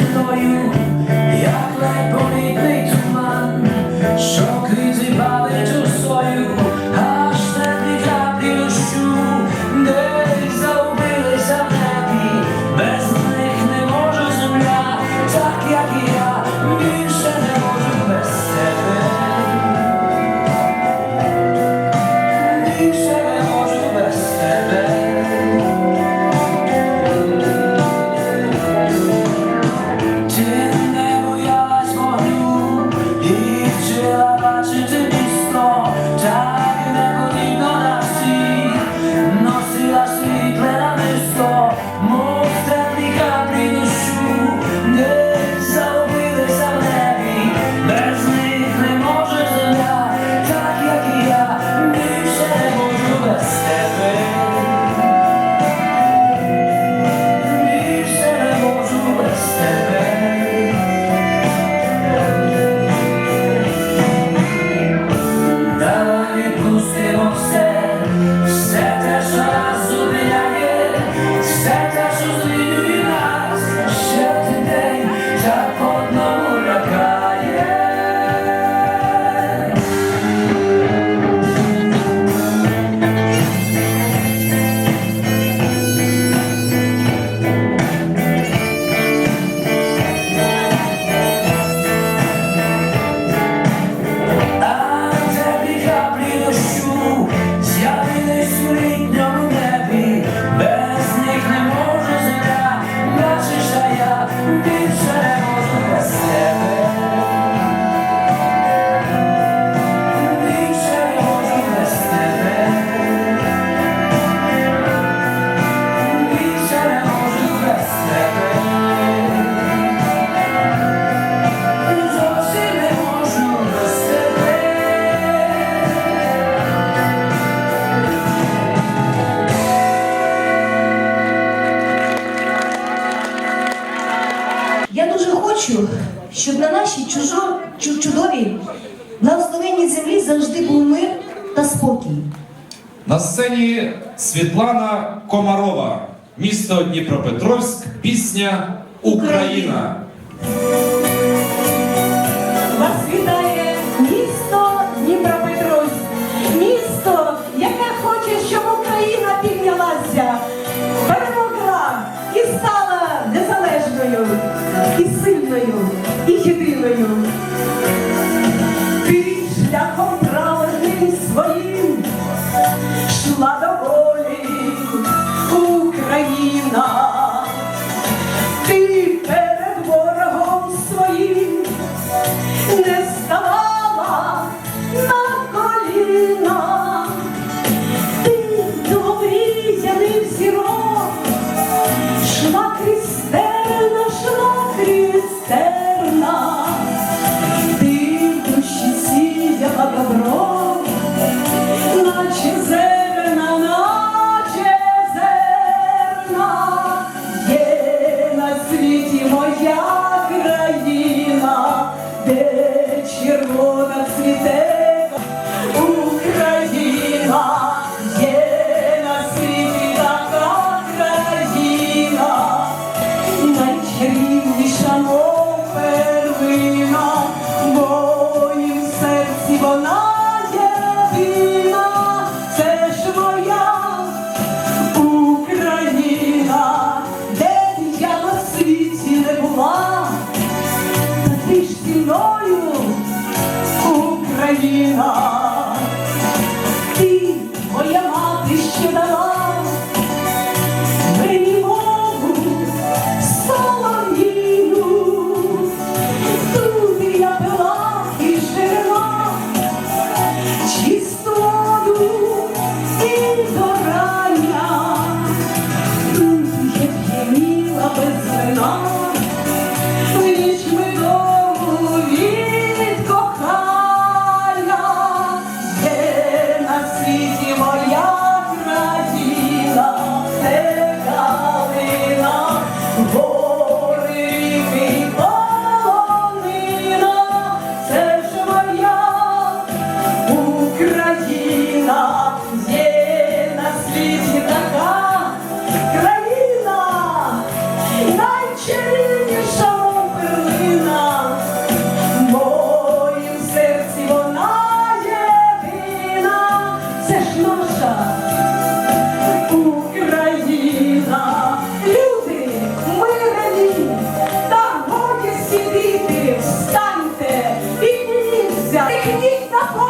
Мною, як лепомітний туман, що На благословенній землі завжди був мир та спокій. На сцені Світлана Комарова, місто Дніпропетровськ, пісня Україна. Вас вітає місто Дніпропетровськ, місто, яке хоче, щоб Україна піднялася, перемогла і стала незалежною і сильною. 어. Regina. Зітхніть на